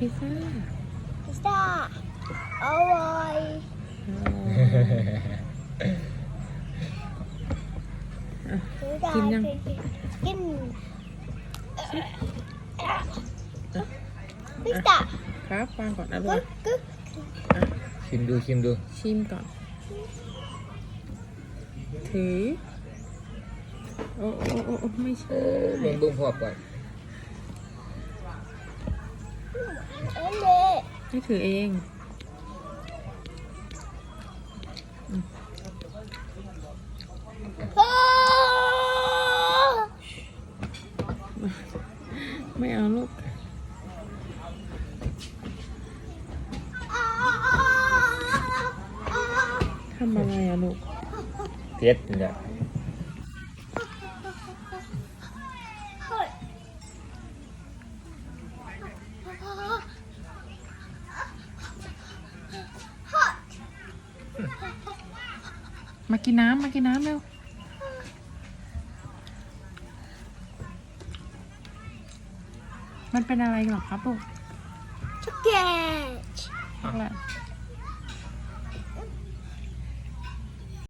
พิซซ่า พิซซ่าอร่อยอ๋อกินยัง กินพิซซ่าครับวางก่อนนะลูกึ๊กกกึ๊กชิมดูชิมดู ชิมก่อน ถือ โอ้โอ้โอ้โอ้ไม่ใช่เบิ่งเบิ่งพอก่อน เอ็นเล่ ให้ถือเองไม่เอาลูกทำอะไรอะลูกเผ็ดนี่แหละ มากินน้ำมากินน้ำเร็วมันเป็นอะไรหรอครับลูกช็อกโกแลตช็อกโกแลต